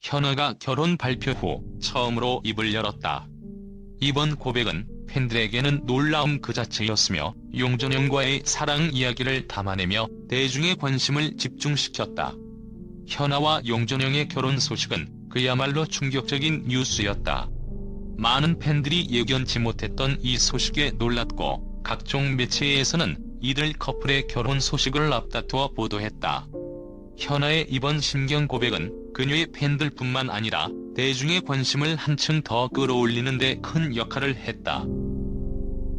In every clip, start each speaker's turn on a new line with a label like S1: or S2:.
S1: 현아가 결혼 발표 후 처음으로 입을 열었다. 이번 고백은 팬들에게는 놀라움 그 자체였으며 용전영과의 사랑 이야기를 담아내며 대중의 관심을 집중시켰다. 현아와 용전영의 결혼 소식은 그야말로 충격적인 뉴스였다. 많은 팬들이 예견치 못했던 이 소식에 놀랐고 각종 매체에서는 이들 커플의 결혼 소식을 앞다투어 보도했다. 현아의 이번 심경 고백은 그녀의 팬들뿐만 아니라 대중의 관심을 한층 더 끌어올리는 데 큰 역할을 했다.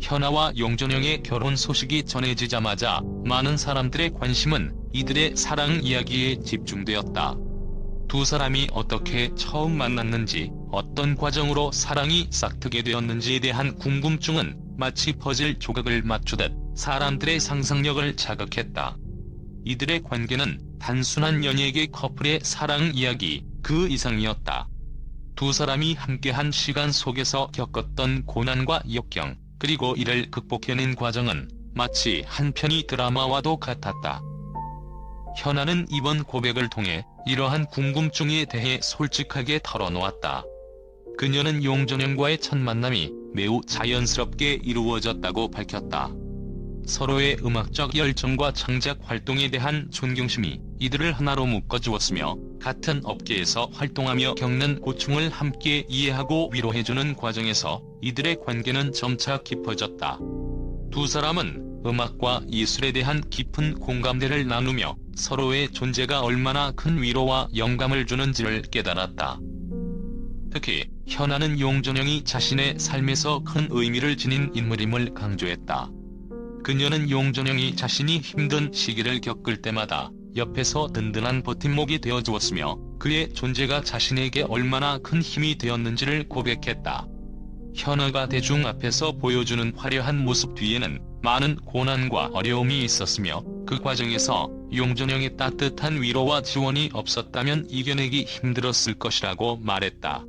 S1: 현아와 용전영의 결혼 소식이 전해지자마자 많은 사람들의 관심은 이들의 사랑 이야기에 집중되었다. 두 사람이 어떻게 처음 만났는지, 어떤 과정으로 사랑이 싹트게 되었는지에 대한 궁금증은 마치 퍼즐 조각을 맞추듯 사람들의 상상력을 자극했다. 이들의 관계는 단순한 연예계 커플의 사랑 이야기 그 이상이었다. 두 사람이 함께한 시간 속에서 겪었던 고난과 역경, 그리고 이를 극복해낸 과정은 마치 한 편의 드라마와도 같았다. 현아는 이번 고백을 통해 이러한 궁금증에 대해 솔직하게 털어놓았다. 그녀는 용전영과의 첫 만남이 매우 자연스럽게 이루어졌다고 밝혔다. 서로의 음악적 열정과 창작 활동에 대한 존경심이 이들을 하나로 묶어주었으며 같은 업계에서 활동하며 겪는 고충을 함께 이해하고 위로해주는 과정에서 이들의 관계는 점차 깊어졌다. 두 사람은 음악과 예술에 대한 깊은 공감대를 나누며 서로의 존재가 얼마나 큰 위로와 영감을 주는지를 깨달았다. 특히 현아는 용전영이 자신의 삶에서 큰 의미를 지닌 인물임을 강조했다. 그녀는 용전영이 자신이 힘든 시기를 겪을 때마다 옆에서 든든한 버팀목이 되어 주었으며 그의 존재가 자신에게 얼마나 큰 힘이 되었는지를 고백했다. 현아가 대중 앞에서 보여주는 화려한 모습 뒤에는 많은 고난과 어려움이 있었으며 그 과정에서 용전영의 따뜻한 위로와 지원이 없었다면 이겨내기 힘들었을 것이라고 말했다.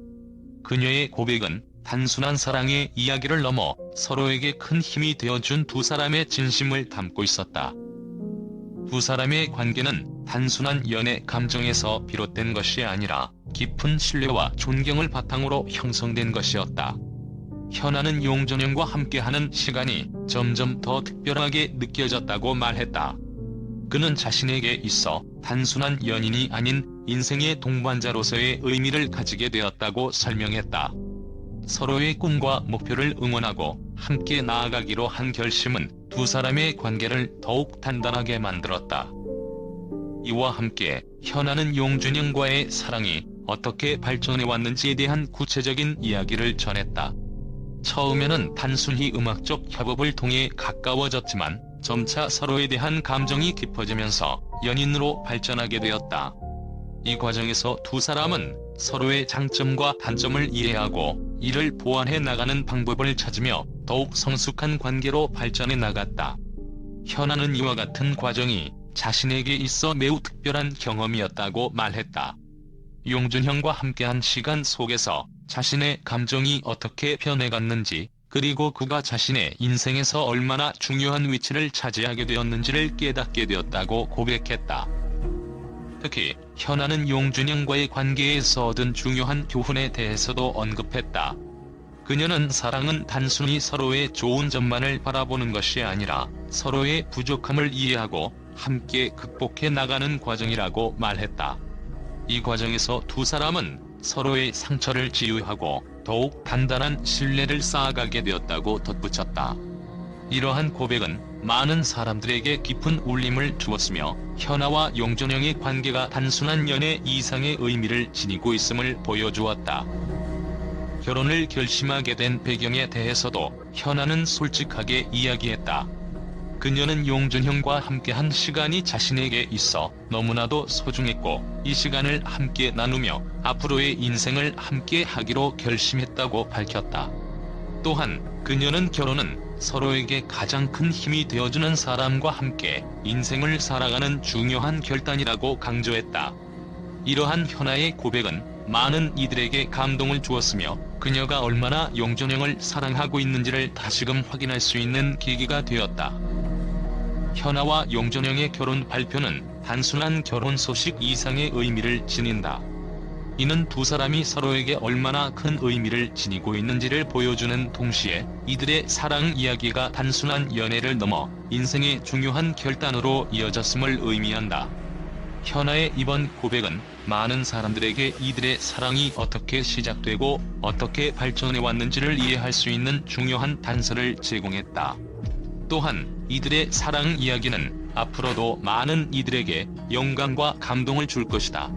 S1: 그녀의 고백은 단순한 사랑의 이야기를 넘어 서로에게 큰 힘이 되어준 두 사람의 진심을 담고 있었다. 두 사람의 관계는 단순한 연애 감정에서 비롯된 것이 아니라 깊은 신뢰와 존경을 바탕으로 형성된 것이었다. 현아는 용전영과 함께하는 시간이 점점 더 특별하게 느껴졌다고 말했다. 그는 자신에게 있어 단순한 연인이 아닌 인생의 동반자로서의 의미를 가지게 되었다고 설명했다. 서로의 꿈과 목표를 응원하고 함께 나아가기로 한 결심은 두 사람의 관계를 더욱 단단하게 만들었다. 이와 함께 현아는 용준영과의 사랑이 어떻게 발전해 왔는지에 대한 구체적인 이야기를 전했다. 처음에는 단순히 음악적 협업을 통해 가까워졌지만 점차 서로에 대한 감정이 깊어지면서 연인으로 발전하게 되었다. 이 과정에서 두 사람은 서로의 장점과 단점을 이해하고 이를 보완해 나가는 방법을 찾으며 더욱 성숙한 관계로 발전해 나갔다. 현아는 이와 같은 과정이 자신에게 있어 매우 특별한 경험이었다고 말했다. 용준형과 함께한 시간 속에서 자신의 감정이 어떻게 변해갔는지 그리고 그가 자신의 인생에서 얼마나 중요한 위치를 차지하게 되었는지를 깨닫게 되었다고 고백했다. 특히 현아는 용준영과의 관계에서 얻은 중요한 교훈에 대해서도 언급했다. 그녀는 사랑은 단순히 서로의 좋은 점만을 바라보는 것이 아니라 서로의 부족함을 이해하고 함께 극복해 나가는 과정이라고 말했다. 이 과정에서 두 사람은 서로의 상처를 치유하고 더욱 단단한 신뢰를 쌓아가게 되었다고 덧붙였다. 이러한 고백은 많은 사람들에게 깊은 울림을 주었으며 현아와 용전영의 관계가 단순한 연애 이상의 의미를 지니고 있음을 보여주었다. 결혼을 결심하게 된 배경에 대해서도 현아는 솔직하게 이야기했다. 그녀는 용준형과 함께한 시간이 자신에게 있어 너무나도 소중했고 이 시간을 함께 나누며 앞으로의 인생을 함께 하기로 결심했다고 밝혔다. 또한 그녀는 결혼은 서로에게 가장 큰 힘이 되어주는 사람과 함께 인생을 살아가는 중요한 결단이라고 강조했다. 이러한 현아의 고백은 많은 이들에게 감동을 주었으며 그녀가 얼마나 용전영을 사랑하고 있는지를 다시금 확인할 수 있는 계기가 되었다. 현아와 용전영의 결혼 발표는 단순한 결혼 소식 이상의 의미를 지닌다. 이는 두 사람이 서로에게 얼마나 큰 의미를 지니고 있는지를 보여주는 동시에 이들의 사랑 이야기가 단순한 연애를 넘어 인생의 중요한 결단으로 이어졌음을 의미한다. 현아의 이번 고백은 많은 사람들에게 이들의 사랑이 어떻게 시작되고 어떻게 발전해 왔는지를 이해할 수 있는 중요한 단서를 제공했다. 또한 이들의 사랑 이야기는 앞으로도 많은 이들에게 영감과 감동을 줄 것이다.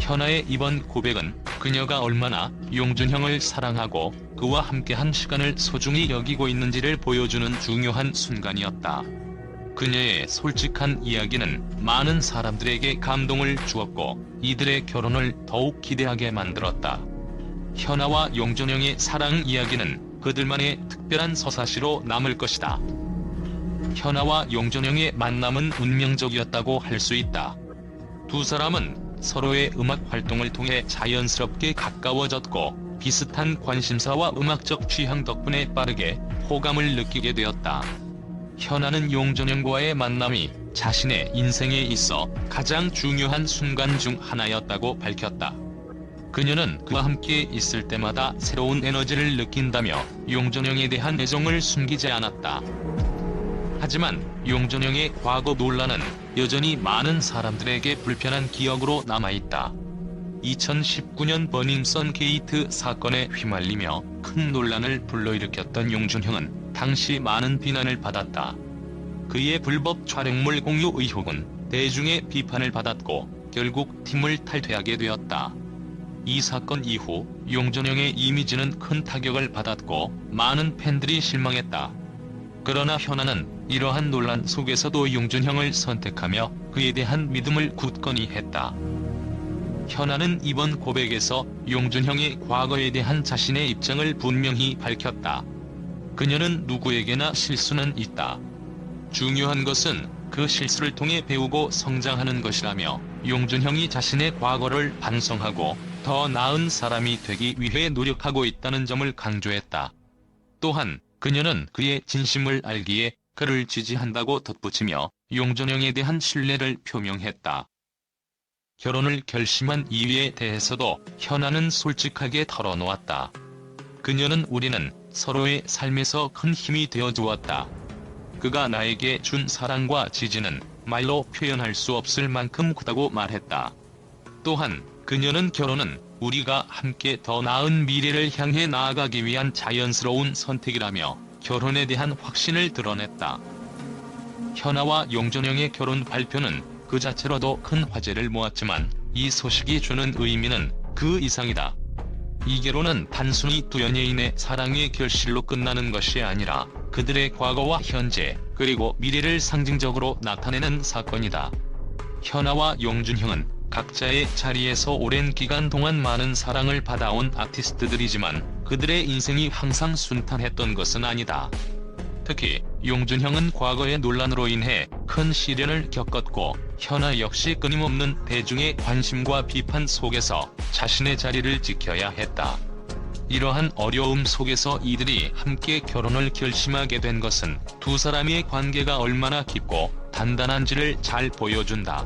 S1: 현아의 이번 고백은 그녀가 얼마나 용준형을 사랑하고 그와 함께한 시간을 소중히 여기고 있는지를 보여주는 중요한 순간이었다. 그녀의 솔직한 이야기는 많은 사람들에게 감동을 주었고 이들의 결혼을 더욱 기대하게 만들었다. 현아와 용준형의 사랑 이야기는 그들만의 특별한 서사시로 남을 것이다. 현아와 용준형의 만남은 운명적이었다고 할 수 있다. 두 사람은 서로의 음악 활동을 통해 자연스럽게 가까워졌고 비슷한 관심사와 음악적 취향 덕분에 빠르게 호감을 느끼게 되었다. 현아는 용준영과의 만남이 자신의 인생에 있어 가장 중요한 순간 중 하나였다고 밝혔다. 그녀는 그와 함께 있을 때마다 새로운 에너지를 느낀다며 용준영에 대한 애정을 숨기지 않았다. 하지만 용준영의 과거 논란은 여전히 많은 사람들에게 불편한 기억으로 남아있다. 2019년 버닝썬 게이트 사건에 휘말리며 큰 논란을 불러일으켰던 용준형은 당시 많은 비난을 받았다. 그의 불법 촬영물 공유 의혹은 대중의 비판을 받았고 결국 팀을 탈퇴하게 되었다. 이 사건 이후 용준형의 이미지는 큰 타격을 받았고 많은 팬들이 실망했다. 그러나 현아는 이러한 논란 속에서도 용준형을 선택하며 그에 대한 믿음을 굳건히 했다. 현아는 이번 고백에서 용준형의 과거에 대한 자신의 입장을 분명히 밝혔다. 그녀는 누구에게나 실수는 있다. 중요한 것은 그 실수를 통해 배우고 성장하는 것이라며 용준형이 자신의 과거를 반성하고 더 나은 사람이 되기 위해 노력하고 있다는 점을 강조했다. 또한 그녀는 그의 진심을 알기에 그를 지지한다고 덧붙이며 용준형에 대한 신뢰를 표명했다. 결혼을 결심한 이유에 대해서도 현아는 솔직하게 털어놓았다. 그녀는 우리는 서로의 삶에서 큰 힘이 되어 주었다. 그가 나에게 준 사랑과 지지는 말로 표현할 수 없을 만큼 크다고 말했다. 또한 그녀는 결혼은 우리가 함께 더 나은 미래를 향해 나아가기 위한 자연스러운 선택이라며 결혼에 대한 확신을 드러냈다. 현아와 용준영의 결혼 발표는 그 자체로도 큰 화제를 모았지만 이 소식이 주는 의미는 그 이상이다. 이 결혼은 단순히 두 연예인의 사랑의 결실로 끝나는 것이 아니라 그들의 과거와 현재 그리고 미래를 상징적으로 나타내는 사건이다. 현아와 용준형은 각자의 자리에서 오랜 기간 동안 많은 사랑을 받아온 아티스트들이지만 그들의 인생이 항상 순탄했던 것은 아니다. 특히 용준형은 과거의 논란으로 인해 큰 시련을 겪었고 현아 역시 끊임없는 대중의 관심과 비판 속에서 자신의 자리를 지켜야 했다. 이러한 어려움 속에서 이들이 함께 결혼을 결심하게 된 것은 두 사람의 관계가 얼마나 깊고 단단한지를 잘 보여준다.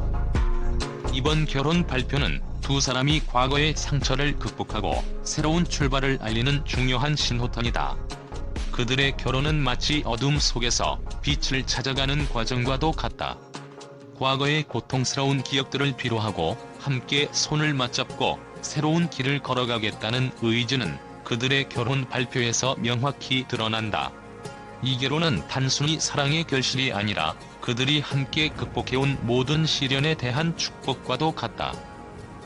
S1: 이번 결혼 발표는 두 사람이 과거의 상처를 극복하고 새로운 출발을 알리는 중요한 신호탄이다. 그들의 결혼은 마치 어둠 속에서 빛을 찾아가는 과정과도 같다. 과거의 고통스러운 기억들을 뒤로하고 함께 손을 맞잡고 새로운 길을 걸어가겠다는 의지는 그들의 결혼 발표에서 명확히 드러난다. 이 결혼은 단순히 사랑의 결실이 아니라 그들이 함께 극복해온 모든 시련에 대한 축복과도 같다.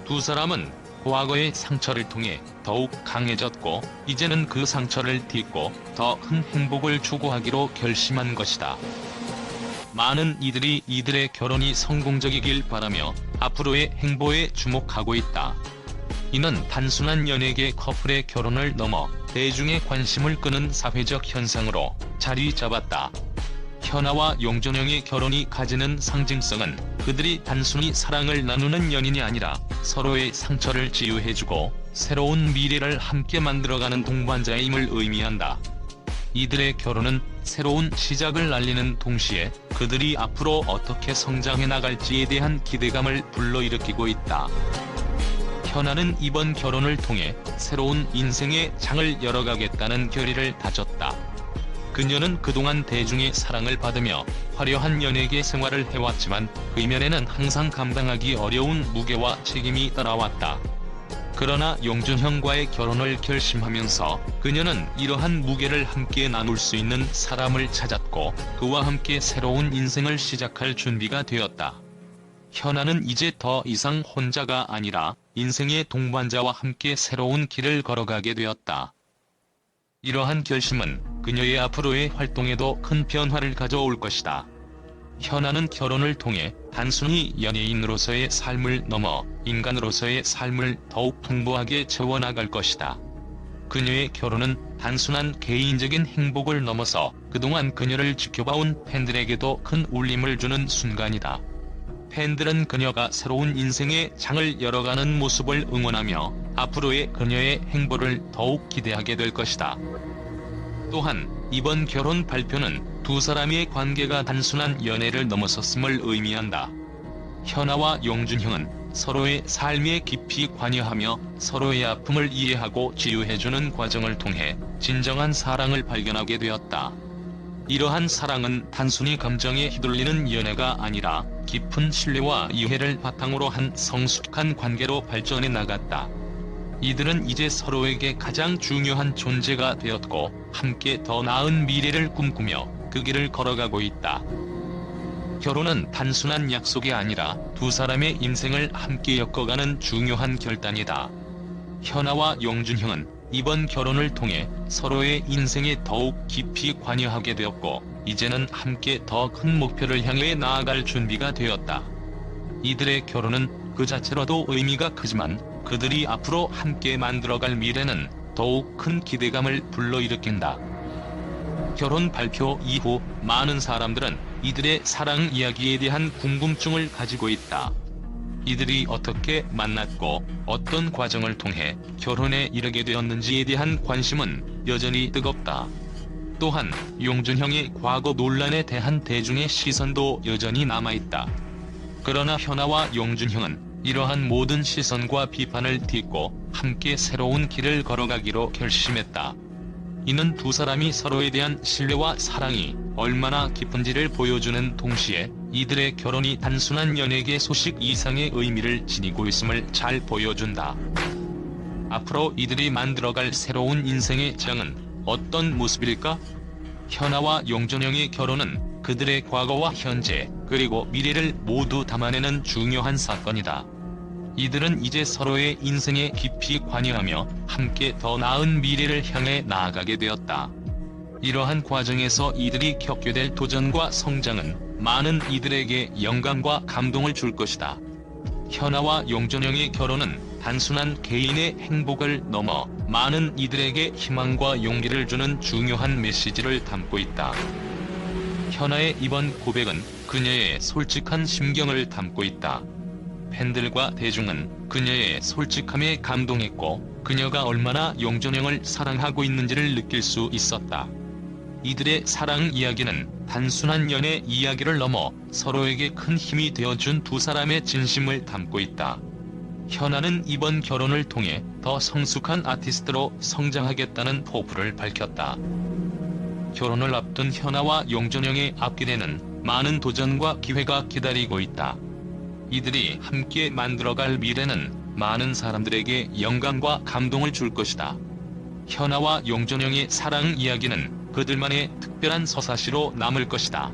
S1: 두 사람은 과거의 상처를 통해 더욱 강해졌고 이제는 그 상처를 딛고 더 큰 행복을 추구하기로 결심한 것이다. 많은 이들이 이들의 결혼이 성공적이길 바라며 앞으로의 행보에 주목하고 있다. 이는 단순한 연예계 커플의 결혼을 넘어 대중의 관심을 끄는 사회적 현상으로 자리 잡았다. 현아와 용준영의 결혼이 가지는 상징성은 그들이 단순히 사랑을 나누는 연인이 아니라 서로의 상처를 치유해주고 새로운 미래를 함께 만들어가는 동반자임을 의미한다. 이들의 결혼은 새로운 시작을 알리는 동시에 그들이 앞으로 어떻게 성장해 나갈지에 대한 기대감을 불러일으키고 있다. 현아는 이번 결혼을 통해 새로운 인생의 장을 열어가겠다는 결의를 다졌다. 그녀는 그동안 대중의 사랑을 받으며 화려한 연예계 생활을 해왔지만 그 이면에는 항상 감당하기 어려운 무게와 책임이 따라왔다. 그러나 용준형과의 결혼을 결심하면서 그녀는 이러한 무게를 함께 나눌 수 있는 사람을 찾았고 그와 함께 새로운 인생을 시작할 준비가 되었다. 현아는 이제 더 이상 혼자가 아니라 인생의 동반자와 함께 새로운 길을 걸어가게 되었다. 이러한 결심은 그녀의 앞으로의 활동에도 큰 변화를 가져올 것이다. 현아는 결혼을 통해 단순히 연예인으로서의 삶을 넘어 인간으로서의 삶을 더욱 풍부하게 채워나갈 것이다. 그녀의 결혼은 단순한 개인적인 행복을 넘어서 그동안 그녀를 지켜봐온 팬들에게도 큰 울림을 주는 순간이다. 팬들은 그녀가 새로운 인생의 장을 열어가는 모습을 응원하며 앞으로의 그녀의 행보를 더욱 기대하게 될 것이다. 또한 이번 결혼 발표는 두 사람의 관계가 단순한 연애를 넘어섰음을 의미한다. 현아와 용준형은 서로의 삶에 깊이 관여하며 서로의 아픔을 이해하고 치유해주는 과정을 통해 진정한 사랑을 발견하게 되었다. 이러한 사랑은 단순히 감정에 휘둘리는 연애가 아니라 깊은 신뢰와 이해를 바탕으로 한 성숙한 관계로 발전해 나갔다. 이들은 이제 서로에게 가장 중요한 존재가 되었고 함께 더 나은 미래를 꿈꾸며 그 길을 걸어가고 있다. 결혼은 단순한 약속이 아니라 두 사람의 인생을 함께 엮어가는 중요한 결단이다. 현아와 용준형은 이번 결혼을 통해 서로의 인생에 더욱 깊이 관여하게 되었고 이제는 함께 더 큰 목표를 향해 나아갈 준비가 되었다. 이들의 결혼은 그 자체로도 의미가 크지만 그들이 앞으로 함께 만들어갈 미래는 더욱 큰 기대감을 불러일으킨다. 결혼 발표 이후 많은 사람들은 이들의 사랑 이야기에 대한 궁금증을 가지고 있다. 이들이 어떻게 만났고 어떤 과정을 통해 결혼에 이르게 되었는지에 대한 관심은 여전히 뜨겁다. 또한 용준형의 과거 논란에 대한 대중의 시선도 여전히 남아있다. 그러나 현아와 용준형은 이러한 모든 시선과 비판을 딛고 함께 새로운 길을 걸어가기로 결심했다. 이는 두 사람이 서로에 대한 신뢰와 사랑이 얼마나 깊은지를 보여주는 동시에 이들의 결혼이 단순한 연예계 소식 이상의 의미를 지니고 있음을 잘 보여준다. 앞으로 이들이 만들어갈 새로운 인생의 장은 어떤 모습일까? 현아와 용준영의 결혼은 그들의 과거와 현재 그리고 미래를 모두 담아내는 중요한 사건이다. 이들은 이제 서로의 인생에 깊이 관여하며 함께 더 나은 미래를 향해 나아가게 되었다. 이러한 과정에서 이들이 겪게 될 도전과 성장은 많은 이들에게 영감과 감동을 줄 것이다. 현아와 용준영의 결혼은 단순한 개인의 행복을 넘어 많은 이들에게 희망과 용기를 주는 중요한 메시지를 담고 있다. 현아의 이번 고백은 그녀의 솔직한 심경을 담고 있다. 팬들과 대중은 그녀의 솔직함에 감동했고 그녀가 얼마나 용준영을 사랑하고 있는지를 느낄 수 있었다. 이들의 사랑 이야기는 단순한 연애 이야기를 넘어 서로에게 큰 힘이 되어준 두 사람의 진심을 담고 있다. 현아는 이번 결혼을 통해 더 성숙한 아티스트로 성장하겠다는 포부를 밝혔다. 결혼을 앞둔 현아와 용준영의 앞길에는 많은 도전과 기회가 기다리고 있다. 이들이 함께 만들어갈 미래는 많은 사람들에게 영감과 감동을 줄 것이다. 현아와 용준영의 사랑 이야기는 그들만의 특별한 서사시로 남을 것이다.